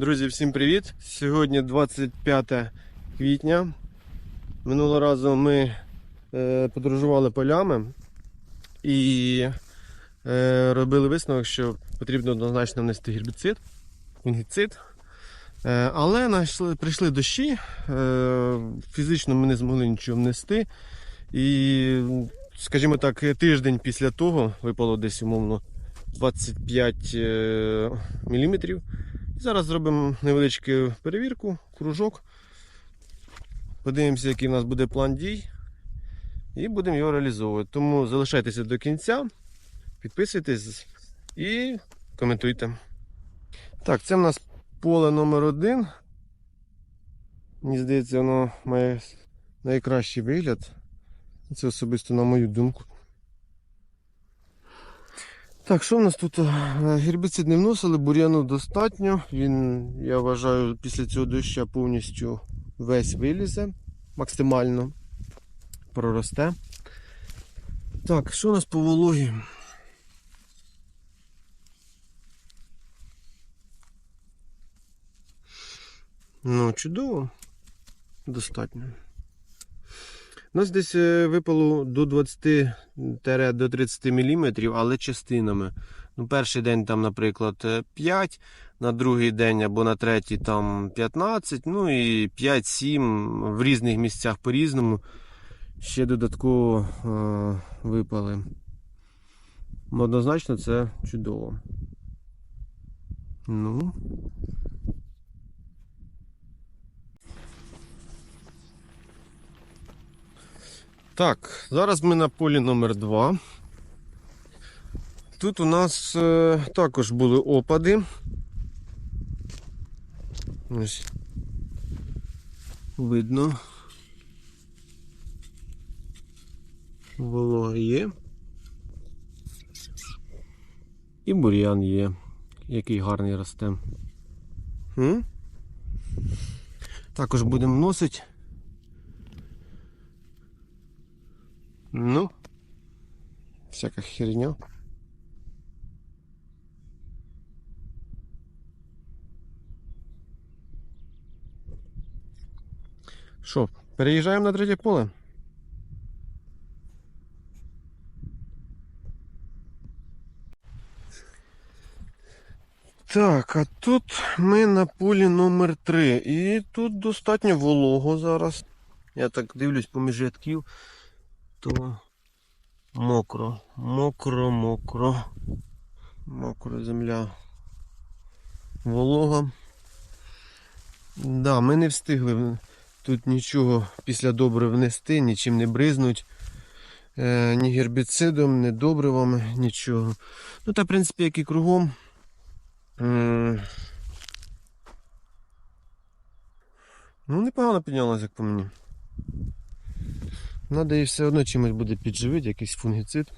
Друзі, всім привіт! Сьогодні 25 квітня. Минулого разу ми е, подорожували полями і е, робили висновок, що потрібно однозначно внести гербіцид, фунгіцид. Е, але знайшли, прийшли дощі, е, фізично ми не змогли нічого внести. І, скажімо так, тиждень після того випало десь умовно 25 е, Зараз зробимо невеличку перевірку, кружок. Подивимося, який у нас буде план дій. І будемо його реалізовувати. Тому залишайтеся до кінця, підписуйтесь і коментуйте. Так, це в нас поле номер один. Мені здається, воно має найкращий вигляд. Це особисто на мою думку. Так, що в нас тут? Е, Гербіцид не вносили, бур'яну достатньо. Він, я вважаю, після цього доща повністю весь вилізе, максимально проросте. Так, що у нас по вологі? Ну, чудово. Достатньо. Нас десь е, випало до 20 до 30 мм, але частинами. Ну, перший день, там, наприклад, е, 5, на другий день або на третій там 15, ну і 5-7 в різних місцях по-різному. Ще додатково е, випали. Ну, Однозначно це чудово. Ну. Так, зараз ми на полі номер 2 Тут у нас е, також були опади. Ось. Видно. Волога є. І бур'ян є, який гарний росте. М? Також будемо вносити. Ну, всяка херня. Що, переїжджаємо на третє поле? Так, а тут ми на полі номер 3 І тут достатньо волого зараз. Я так дивлюсь поміж рядків то мокро, мокро, мокро, мокра земля. Волога. Да, ми не встигли тут нічого після добре внести, нічим не бризнуть. Е, ні гербіцидом, ні добривами, нічого. Ну та в принципі як і кругом. Ну, непогано піднялося, як по мені. Надо її все одно чимось буде підживити, якийсь фунгіцид.